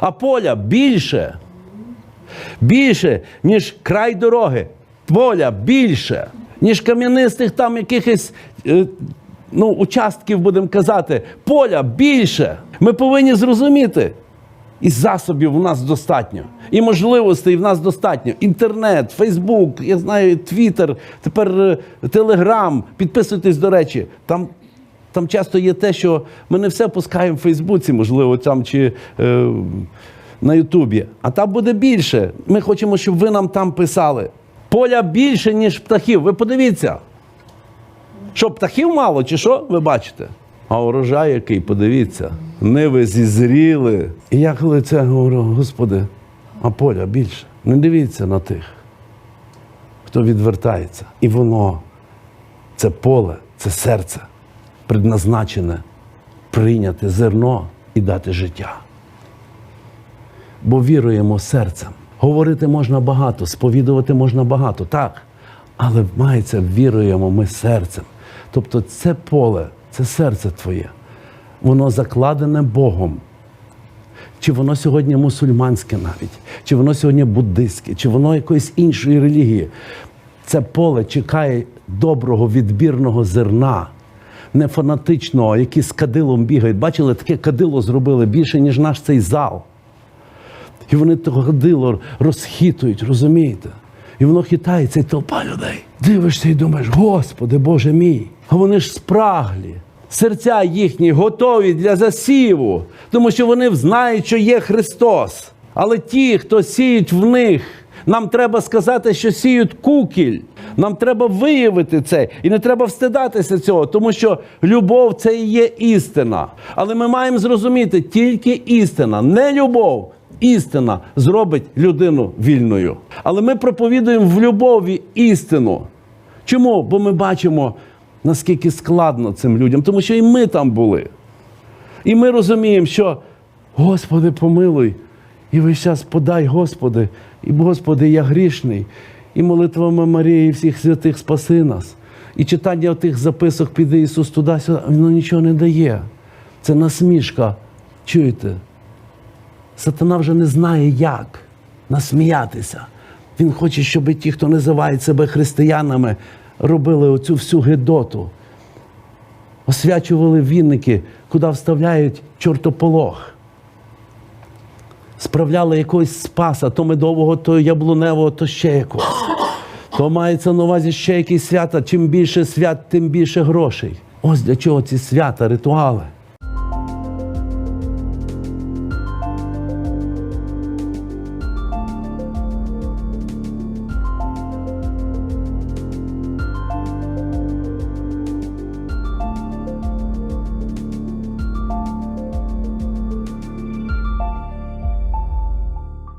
А поля більше. Більше, ніж край дороги. Поля більше, ніж кам'янистих там якихось е, ну, участків, будемо казати. Поля більше. Ми повинні зрозуміти. І засобів у нас достатньо, і можливостей в нас достатньо. Інтернет, Фейсбук, я знаю, Твіттер, тепер е, Телеграм. Підписуйтесь, до речі, там, там часто є те, що ми не все пускаємо в Фейсбуці, можливо, там чи е, на Ютубі. А там буде більше. Ми хочемо, щоб ви нам там писали. Поля більше, ніж птахів. Ви подивіться. Що, птахів мало, чи що ви бачите? А урожай який, подивіться, ниви зізріли. І я коли це говорю, Господи, а поля більше. Не дивіться на тих, хто відвертається. І воно, це поле, це серце, предназначене прийняти зерно і дати життя. Бо віруємо серцем. Говорити можна багато, сповідувати можна багато, так. Але мається віруємо ми серцем. Тобто це поле, це серце твоє, воно закладене Богом. Чи воно сьогодні мусульманське навіть, чи воно сьогодні буддистське, чи воно якоїсь іншої релігії. Це поле чекає доброго відбірного зерна, не фанатичного, які з кадилом бігають. Бачили, таке кадило зробили більше, ніж наш цей зал. І вони того кадило розхитують, розумієте? І воно хитається, і толпа людей. Дивишся і думаєш, Господи, Боже мій. А вони ж спраглі. Серця їхні готові для засіву, тому що вони знають, що є Христос. Але ті, хто сіють в них, нам треба сказати, що сіють кукіль. Нам треба виявити це. І не треба встидатися цього, тому що любов це і є істина. Але ми маємо зрозуміти, тільки істина, не любов. Істина зробить людину вільною. Але ми проповідуємо в любові істину. Чому? Бо ми бачимо, наскільки складно цим людям, тому що і ми там були. І ми розуміємо, що Господи, помилуй, і весь час подай, Господи, і Господи, я грішний, і молитвами Марії, і всіх святих спаси нас. І читання тих записок піде Ісус туди-сюди, воно нічого не дає. Це насмішка. Чуєте? Сатана вже не знає, як насміятися. Він хоче, щоб ті, хто називають себе християнами, робили оцю всю гидоту. Освячували вінники, куди вставляють чортополох. Справляли якогось спаса, то медового, то яблуневого, то ще якогось. То мається на увазі ще якісь свята. Чим більше свят, тим більше грошей. Ось для чого ці свята, ритуали.